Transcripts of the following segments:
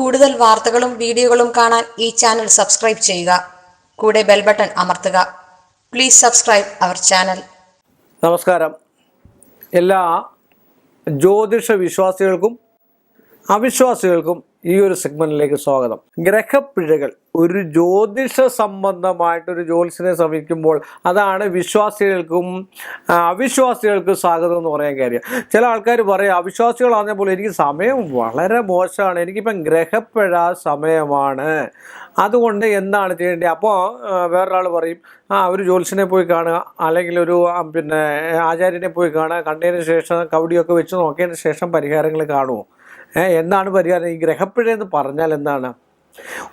കൂടുതൽ വാർത്തകളും വീഡിയോകളും കാണാൻ ഈ ചാനൽ സബ്സ്ക്രൈബ് ചെയ്യുക. കൂടെ ബെൽ ബട്ടൺ അമർത്തുക. Please subscribe our channel. നമസ്കാരം. എല്ലാ ജ്യോതിഷ വിശ്വാസികൾക്കും അവിശ്വാസികൾക്കും ഈ ഒരു സെഗ്മെന്റിലേക്ക് സ്വാഗതം. ഗ്രഹപ്പിഴകൾ ഒരു ജ്യോതിഷ സംബന്ധമായിട്ടൊരു ജ്യോതിഷനെ സമീപിക്കുമ്പോൾ അതാണ് വിശ്വാസികൾക്കും അവിശ്വാസികൾക്കും സ്വാഗതം എന്ന് പറയാൻ കാര്യം. ചില ആൾക്കാർ പറയും അവിശ്വാസികളാകുമ്പോൾ എനിക്ക് സമയം വളരെ മോശമാണ്. എനിക്കിപ്പം ഗ്രഹപ്പിഴ സമയമാണ്. അതുകൊണ്ട് എന്താണ് ചെയ്യേണ്ടത്? അപ്പോൾ വേറൊരാൾ പറയും ആ ഒരു ജ്യോത്സ്യനെ പോയി കാണുക. അല്ലെങ്കിൽ ഒരു പിന്നെ ആചാര്യനെ പോയി കാണുക. കണ്ടതിന് ശേഷം കവടിയൊക്കെ വെച്ച് നോക്കിയതിന് ശേഷം പരിഹാരങ്ങൾ കാണുമോ എന്താണ് പരിഹാരം? ഈ ഗ്രഹപ്പിഴ എന്ന് പറഞ്ഞാൽ എന്താണ്?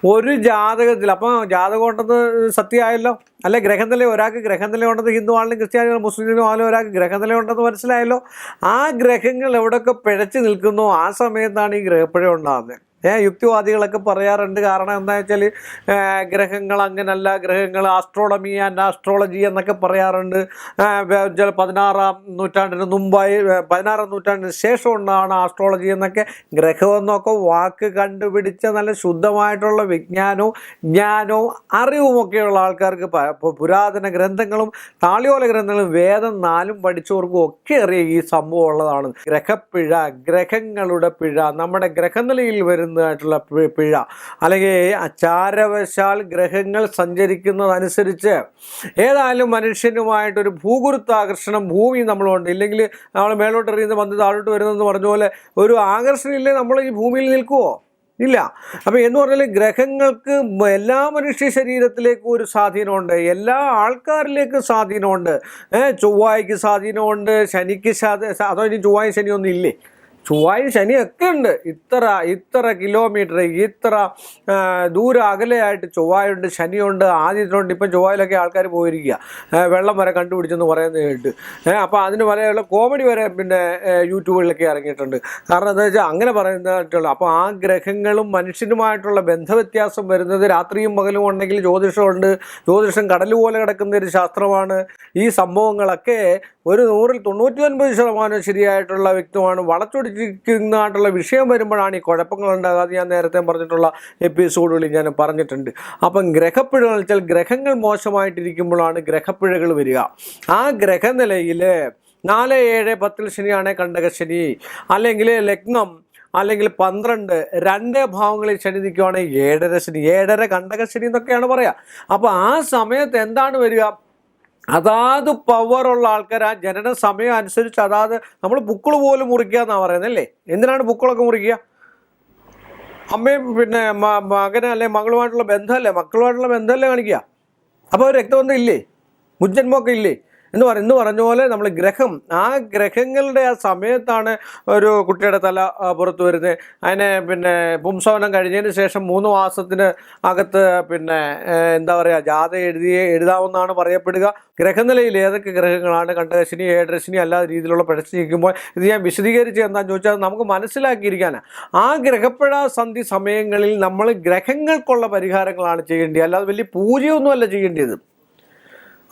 ഒരു ജാതകത്തിൽ അപ്പം ജാതകം ഉണ്ടെന്ന് സത്യമായല്ലോ? അല്ലെ ഗ്രഹനില ഒരാൾക്ക് ഗ്രഹനില ഉണ്ടെന്ന് ഹിന്ദു ആണെങ്കിലും ക്രിസ്ത്യാനികളും മുസ്ലിമിനും ആണെങ്കിലും ഒരാൾക്ക് ഗ്രഹനില ഉണ്ടെന്ന് മനസ്സിലായല്ലോ? ആ ഗ്രഹങ്ങൾ എവിടെയൊക്കെ പിഴച്ചു നിൽക്കുന്നോ? ആ സമയത്താണ് ഈ ഗ്രഹപ്പിഴ ഉണ്ടാകുന്നത് യുക്തിവാദികളൊക്കെ പറയാറുണ്ട്. കാരണം എന്താ വെച്ചാൽ ഗ്രഹങ്ങൾ അങ്ങനല്ല. ഗ്രഹങ്ങൾ ആസ്ട്രോളമി ആൻഡ് ആസ്ട്രോളജി എന്നൊക്കെ പറയാറുണ്ട്. പതിനാറാം നൂറ്റാണ്ടിന് മുമ്പായി പതിനാറാം നൂറ്റാണ്ടിന് ശേഷം ഉണ്ടാണ് ആസ്ട്രോളജി എന്നൊക്കെ ഗ്രഹം എന്നൊക്കെ വാക്ക് കണ്ടുപിടിച്ച നല്ല ശുദ്ധമായിട്ടുള്ള വിജ്ഞാനവും ജ്ഞാനവും അറിവുമൊക്കെയുള്ള ആൾക്കാർക്ക് പുരാതന ഗ്രന്ഥങ്ങളും താളിയോല ഗ്രന്ഥങ്ങളും വേദം നാലും പഠിച്ചവർക്കും ഒക്കെ അറിയാം ഈ സംഭവം ഉള്ളതാണ്. ഗ്രഹപ്പിഴ ഗ്രഹങ്ങളുടെ പിഴ. നമ്മുടെ ഗ്രഹനിലയിൽ വരുന്നതായിട്ടുള്ള പിഴ. അല്ലെങ്കിൽ അചാരവശാൽ ഗ്രഹങ്ങൾ സഞ്ചരിക്കുന്നതനുസരിച്ച് ഏതായാലും മനുഷ്യനുമായിട്ടൊരു ഭൂഗുരുത്വാകർഷണം ഭൂമി നമ്മളുണ്ട്. ഇല്ലെങ്കിൽ നമ്മൾ മേലോട്ട് എറിയുന്ന വന്ന് താഴോട്ട് വരുന്നതെന്ന് പറഞ്ഞ പോലെ ഒരു ആകർഷണം ഇല്ലേ നമ്മൾ ഈ ഭൂമിയിൽ നിൽക്കുമോ ഇല്ല. അപ്പം എന്ന് പറഞ്ഞാൽ ഗ്രഹങ്ങൾക്ക് എല്ലാ മനുഷ്യ ശരീരത്തിലേക്കും ഒരു സ്വാധീനമുണ്ട്. എല്ലാ ആൾക്കാരിലേക്കും സ്വാധീനമുണ്ട്. ചൊവ്വായ്ക്ക് സ്വാധീനമുണ്ട്. ശനിക്ക് സ്വാധീ അതോ ഇനി ചൊവ്വായും ശനിയൊന്നും ഇല്ലേ? ചൊവ്വായും ശനിയൊക്കെ ഉണ്ട് ഇത്ര ഇത്ര കിലോമീറ്റർ ഇത്ര ദൂരം അകലെയായിട്ട് ചൊവ്വായുണ്ട് ശനിയുണ്ട് ആദ്യത്തിലുണ്ട് ഇപ്പം ചൊവ്വായിലൊക്കെ ആൾക്കാർ പോയിരിക്കുക വെള്ളം വരെ കണ്ടുപിടിച്ചെന്ന് പറയുന്നത് കേട്ട്. അപ്പോൾ അതിന് വരെയുള്ള കോമഡി വരെ പിന്നെ യൂട്യൂബുകളിലൊക്കെ ഇറങ്ങിയിട്ടുണ്ട്. കാരണം എന്താ വെച്ചാൽ അങ്ങനെ പറയുന്നതായിട്ടുള്ള അപ്പോൾ ആ ഗ്രഹങ്ങളും മനുഷ്യനുമായിട്ടുള്ള ബന്ധവ്യത്യാസം വരുന്നത് രാത്രിയും പകലും ഉണ്ടെങ്കിൽ ജ്യോതിഷമുണ്ട്. ജ്യോതിഷം കടൽ പോലെ കിടക്കുന്ന ഒരു ശാസ്ത്രമാണ്. ഈ സംഭവങ്ങളൊക്കെ ഒരു നൂറിൽ തൊണ്ണൂറ്റി ഒൻപത് ശതമാനം ശരിയായിട്ടുള്ള വ്യക്തമാണ് വളച്ചൊടിച്ചിരിക്കുന്നതായിട്ടുള്ള വിഷയം വരുമ്പോഴാണ് ഈ കുഴപ്പങ്ങൾ ഉണ്ടാകാതെ ഞാൻ നേരത്തെ പറഞ്ഞിട്ടുള്ള എപ്പിസോഡുകളിൽ ഞാൻ പറഞ്ഞിട്ടുണ്ട്. അപ്പം ഗ്രഹപ്പിഴകൾ വെച്ചാൽ ഗ്രഹങ്ങൾ മോശമായിട്ടിരിക്കുമ്പോഴാണ് ഗ്രഹപ്പിഴകൾ വരിക. ആ ഗ്രഹനിലയിൽ നാല് ഏഴ് പത്തിൽ ശനിയാണ് കണ്ടകശനി അല്ലെങ്കിൽ ലഗ്നം അല്ലെങ്കിൽ പന്ത്രണ്ട് രണ്ട് ഭാവങ്ങളിൽ ശനി നിൽക്കുവാണെങ്കിൽ ഏഴര ശനി. ഏഴര കണ്ടകശനി എന്നൊക്കെയാണ് പറയുക. അപ്പോൾ ആ സമയത്ത് എന്താണ് വരിക? അതാത് പവറുള്ള ആൾക്കാർ ആ ജനന സമയം അനുസരിച്ച് അതാത് നമ്മൾ ബുക്കുകൾ പോലും മുറിക്കുക എന്നാണ് പറയുന്നത് അല്ലേ? എന്തിനാണ് ബുക്കുകളൊക്കെ മുറിക്കുക? അമ്മയും പിന്നെ മകനെ അല്ലെ മകളുമായിട്ടുള്ള ബന്ധമല്ലേ? മക്കളുമായിട്ടുള്ള ബന്ധമല്ലേ കാണിക്കുക? അപ്പോൾ രക്തബന്ധം ഇല്ലേ? മുജ്ജന്മൊക്കെ ഇല്ലേ? എന്ന് പറ എന്ന് പറഞ്ഞ പോലെ നമ്മൾ ഗ്രഹം ആ ഗ്രഹങ്ങളുടെ ആ സമയത്താണ് ഒരു കുട്ടിയുടെ തല പുറത്തു വരുന്നത് അതിനെ പിന്നെ പുംസവനം കഴിഞ്ഞതിന് ശേഷം മൂന്ന് മാസത്തിന് അകത്ത് പിന്നെ എന്താ പറയുക ജാഥ എഴുതി എഴുതാവുന്നതാണ് പറയപ്പെടുക. ഗ്രഹനിലയിൽ ഏതൊക്കെ ഗ്രഹങ്ങളാണ് കണ്ടകശിനി ഏഴരശിനി അല്ലാത്ത രീതിയിലുള്ള പിഴച്ച് നിൽക്കുമ്പോൾ ഇത് ഞാൻ വിശദീകരിച്ച് എന്താണെന്ന് ചോദിച്ചാൽ നമുക്ക് മനസ്സിലാക്കിയിരിക്കാനാണ്. ആ ഗ്രഹപ്പഴ സന്ധി സമയങ്ങളിൽ നമ്മൾ ഗ്രഹങ്ങൾക്കുള്ള പരിഹാരങ്ങളാണ് ചെയ്യേണ്ടത്. അല്ലാതെ വലിയ പൂജയൊന്നുമല്ല ചെയ്യേണ്ടത്.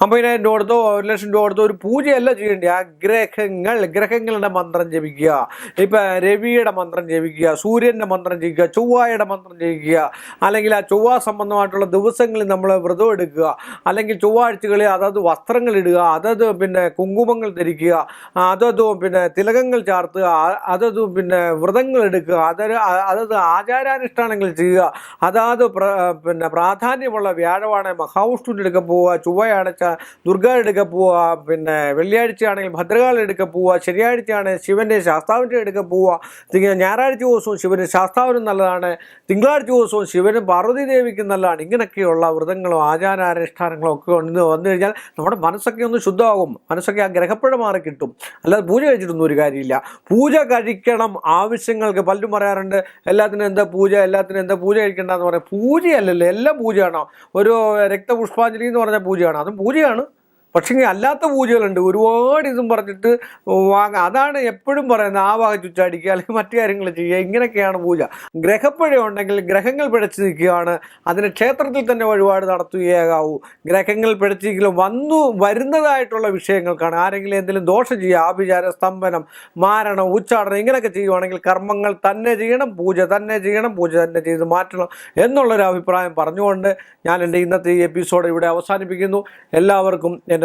അമ്പതിനായിരം രൂപ കൊടുത്തോ ഒരു ലക്ഷം രൂപ കൊടുത്തോ ഒരു പൂജയല്ല ചെയ്യേണ്ടി? ആ ഗ്രഹങ്ങൾ ഗ്രഹങ്ങളുടെ മന്ത്രം ജപിക്കുക. ഇപ്പം രവിയുടെ മന്ത്രം ജപിക്കുക സൂര്യന്റെ മന്ത്രം ജപിക്കുക ചൊവ്വായുടെ മന്ത്രം ജപിക്കുക. അല്ലെങ്കിൽ ആ ചൊവ്വ സംബന്ധമായിട്ടുള്ള ദിവസങ്ങളിൽ നമ്മൾ വ്രതം എടുക്കുക. അല്ലെങ്കിൽ ചൊവ്വാഴ്ചകളിൽ അതത് വസ്ത്രങ്ങൾ ഇടുക അതത് പിന്നെ കുങ്കുമങ്ങൾ ധരിക്കുക അതത് പിന്നെ തിലകങ്ങൾ ചാർത്തുക അതത് പിന്നെ വ്രതങ്ങൾ എടുക്കുക അതത് അതത് ആചാരാനുഷ്ഠാനങ്ങൾ ചെയ്യുക. അതാത് പിന്നെ പ്രാധാന്യമുള്ള വ്യാഴമാണ് മഹാവിഷ്ണുവിന്റെ എടുക്കാൻ പോവുക ചൊവ്വയാണെച്ച ദുർഗ എടുക്ക പോവുക പിന്നെ വെള്ളിയാഴ്ചയാണെങ്കിൽ ഭദ്രകാളി എടുക്ക പോവുക ശനിയാഴ്ചയാണ് ശിവന്റെ ശാസ്താവിന്റെ എടുക്ക പോവുക ഇങ്ങനെ ഞായറാഴ്ച ദിവസവും ശിവന് ശാസ്താവിനും നല്ലതാണ് തിങ്കളാഴ്ച ദിവസവും ശിവനും പാർവതി ദേവിക്കും നല്ലതാണ്. ഇങ്ങനെയൊക്കെയുള്ള വ്രതങ്ങളും ആചാരാനുഷ്ഠാനങ്ങളും ഒക്കെ ഒന്ന് വന്നു കഴിഞ്ഞാൽ നമ്മുടെ മനസ്സൊക്കെ ഒന്ന് ശുദ്ധമാകും. മനസ്സൊക്കെ ആ ഗ്രഹപ്പുഴ മാറി കിട്ടും. അല്ലാതെ പൂജ കഴിച്ചിട്ടൊന്നും ഒരു കാര്യമില്ല. പൂജ കഴിക്കണം ആവശ്യങ്ങൾക്ക് പലരും പറയാറുണ്ട് എല്ലാത്തിനും എന്താ പൂജ എല്ലാത്തിനും എന്താ പൂജ കഴിക്കേണ്ടതെന്ന് പറയാം. പൂജയല്ലല്ലോ എല്ലാം പൂജയാണോ? ഒരു രക്തപുഷ്പാഞ്ജലി എന്ന് പറഞ്ഞ പൂജയാണ്? അതും പൂജയാണ് പക്ഷേ അല്ലാത്ത പൂജകളുണ്ട്. ഒരുപാട് ഇതും പറഞ്ഞിട്ട് വാങ്ങാം. അതാണ് എപ്പോഴും പറയുന്നത്. ആ വക ചുറ്റാടിക്കുക അല്ലെങ്കിൽ മറ്റു കാര്യങ്ങൾ ചെയ്യുക. ഇങ്ങനെയൊക്കെയാണ് പൂജ. ഗ്രഹപ്പഴ ഉണ്ടെങ്കിൽ ഗ്രഹങ്ങൾ പിഴച്ചു നിൽക്കുകയാണ്. അതിന് ക്ഷേത്രത്തിൽ തന്നെ വഴിപാട് നടത്തുകയാകാവൂ. ഗ്രഹങ്ങൾ പിഴച്ചിരിക്കലും വന്നു വരുന്നതായിട്ടുള്ള വിഷയങ്ങൾക്കാണ്. ആരെങ്കിലും എന്തെങ്കിലും ദോഷം ചെയ്യുക ആഭിചാര സ്തംഭനം മാരണം ഉച്ചാടനം ഇങ്ങനെയൊക്കെ ചെയ്യുവാണെങ്കിൽ കർമ്മങ്ങൾ തന്നെ ചെയ്യണം പൂജ തന്നെ ചെയ്യണം പൂജ തന്നെ ചെയ്ത് മാറ്റണം എന്നുള്ളൊരു അഭിപ്രായം പറഞ്ഞുകൊണ്ട് ഞാൻ എന്റെ ഇന്നത്തെ ഈ എപ്പിസോഡ് ഇവിടെ അവസാനിപ്പിക്കുന്നു. എല്ലാവർക്കും എന്റെ